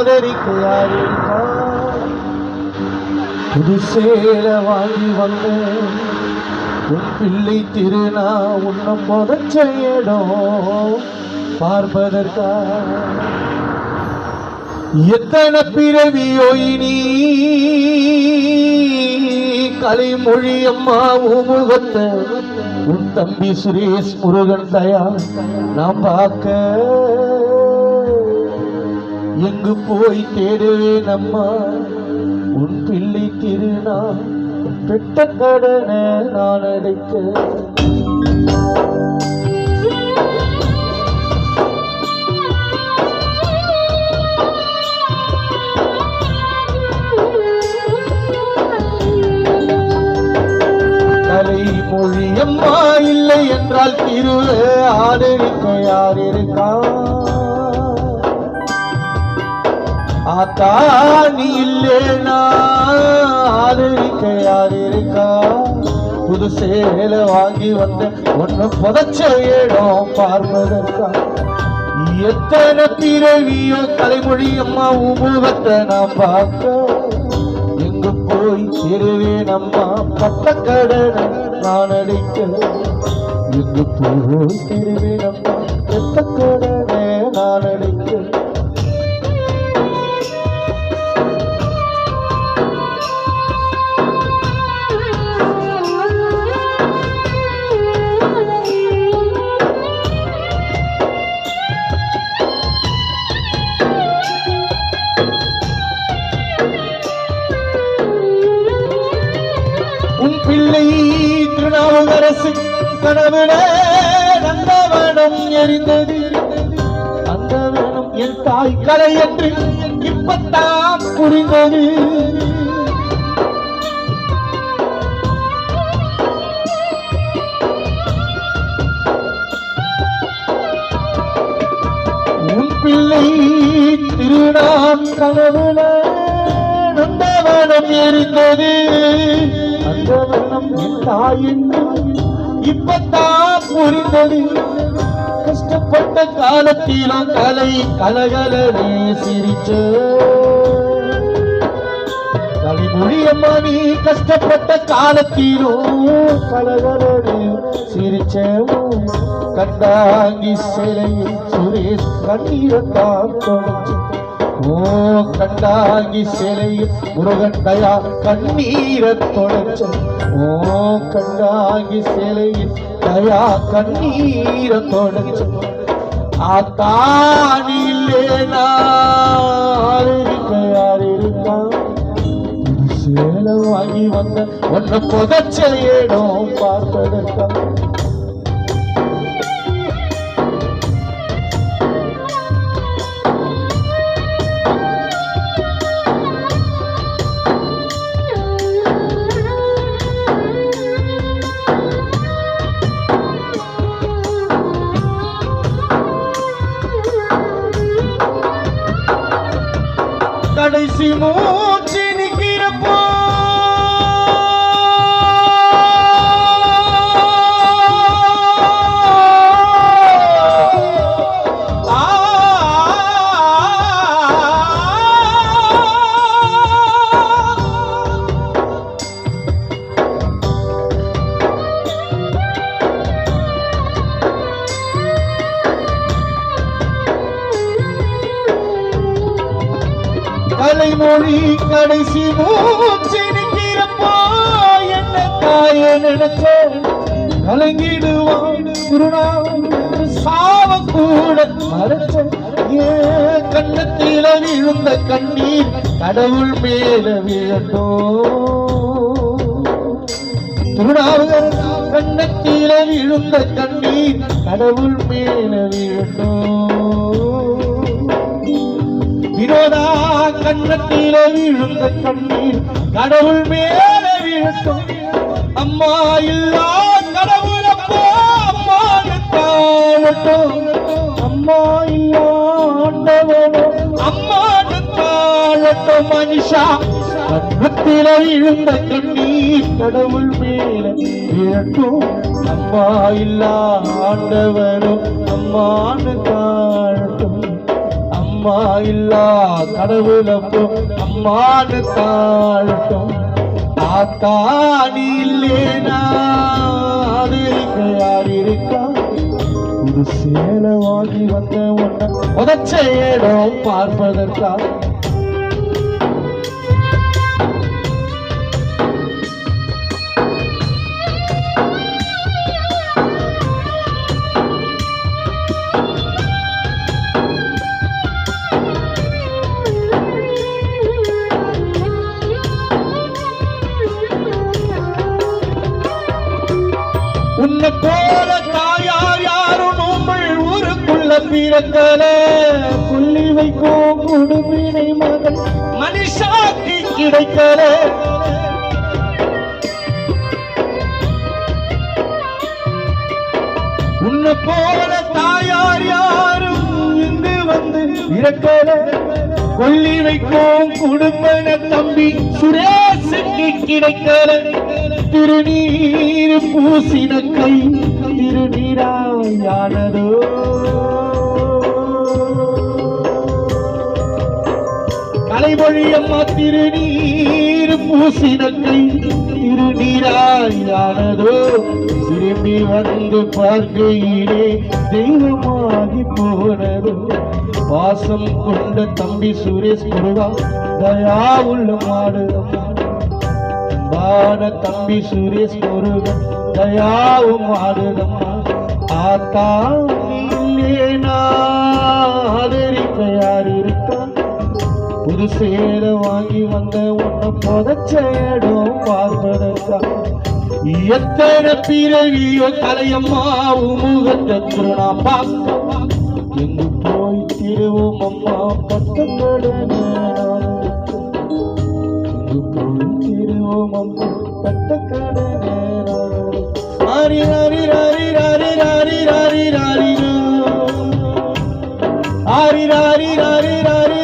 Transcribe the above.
ஆதரிக்க புது சேல வாங்கி வந்த உன் பிள்ளை திருநா உன்னம் புதச்ச இடம் பார்ப்பதற்கா எத்தனை பிறவியோ இனி? கலைமொழி அம்மா முகத்தை உன் தம்பி சுரேஷ் முருகன் தயா நான் பார்க்க எங்கு போய் தேடுவேன் அம்மா உன் பிள்ளை திருநாள் பெட்ட கடனை நான் அடைக்க. தலைமொழி அம்மா இல்லை என்றால் திருவே ஆதரிக்க யார் இருக்கா ஆத்தா நீ இல்லைனா ஆதரிக்க யார் இருக்கா? புது சேல வாங்கி வந்த ஒன்னு புதைச்ச இடம் பார்ப்பதற்கா? எத்தனை பிறவியோ தலைமொழி அம்மா உமுகத்தை நான் பார்க்க. எங்கு போய் திருவேன் அம்மா பட்ட கடனை நான் அடிக்க. எங்கு போய் திருவேன் அம்மா கனவுல நந்தவனம் எரிந்தது. அந்த என் தாய் கலை என்று இப்பத்தான் புரிந்தது. பிள்ளை திருநான் கனவுல நந்தவனம் எரிந்தது. அந்தவனம் என் தாயின் இப்பத்தான் புரிந்தது. கஷ்டப்பட்ட காலத்திலும் கலை கலகலனே சிரிச்சோ. கலிமொழியம்மா நீ கஷ்டப்பட்ட காலத்திலும் கலகலனே சிரிச்சோ. கண்டாங்கி சிலையில் சுரேஷ் கண்ணீரத்தான் தொடச்சு ஓ சிலையில் முருகன் தயா கண்ணீரத் தொடச்ச. ஓ கண்டாங்கி சிலையில் தயா கண்ணீரத் தொடச்ச. ஆத்தானிலே நான் இருக்க யார் இருக்கா சேலை வாங்கி வந்த ஒன்ன புதச்சல் இடம் பார்ப்பதற்கா கடைசி மொழி கடைசி மூச்சு நிக்கிறப்போ என்ன தாய நினைச்ச கலங்கிடுவான் குருநாதன் சாவ கூட மறைச்ச ஏன் கண்ணத்தில விழுந்த கண்ணீர் கடவுள் மேல விழட்டும். திருநாவுகர் கண்ணத்தில விழுந்த கண்ணீர் கடவுள் மேல விழட்டும். வினோதா கண்ணத்தில விழுந்த கண்ணீர் கடவுள் மேலே விழுத்தும் அம்மா இல்லா கடவுள் அப்போ அம்மா தாழட்டும் அம்மா இல்லா அம்மா தாழட்டும் மனுஷா. கண்ணத்தில விழுந்த கண்ணீர் கடவுள் மேலே விழட்டும் அம்மா இல்லா ஆண்டவனோ அம்மானு தாழட்டும் அம்மா இல்லா கடவுளப்போ அம்மானு தாழட்டும் தாத்தா நீ இல்லேனா? அது இருக்க யார் இருக்கா? ஒரு சேலை வாங்கி வந்த உன்னை உதச்ச இடம் பார்ப்பதற்கா உன்னை போல தாயார் யாரும் உங்கள் ஊருக்குள்ள பிறக்கல. புள்ளி வைக்கும் குடும்பினை மகன். மனுஷாக்கு கிடைக்கல. உன்னை போல தாயார் யாரும் இங்கு வந்து இறக்கல. கொல்லி வைக்கும் குடும்பன தம்பி சுரேசுக்கு கிடைக்கல. திருநீர் பூசின கை திருநீராயானதோ. கலைமொழி அம்மா திருநீர் பூசின கை திருநீராயானதோ. திரும்பி வந்து பார்க்கையிலே தெய்வமாகி போனதோ. பாசம் கொண்ட தம்பி சுரேஷ் குருவா தயா உள்ள மாடுதம்மா அன்பான தம்பி சுரேஷ் முருகன் தயாவும் ஆடுதம்மா ஆத்தா நீ இல்லேனா ஆதரிக்க யார் இருக்கா புது சேர வாங்கி வந்த உன்னை புதைச்ச இடம் பார்ப்பதற்கா? எத்தனை பிறவியோ தலையம்மா முகத்தை திருநா பார்க்கமா எங்கு போய் திருவோம் அம்மா பட்டக்கடனே திருவோம் அம்மா பட்டக்கடனே ஆரி ராரி ராரி ராரி ராரி ராரி ராரி ஆரி ராரி ராரி ராரி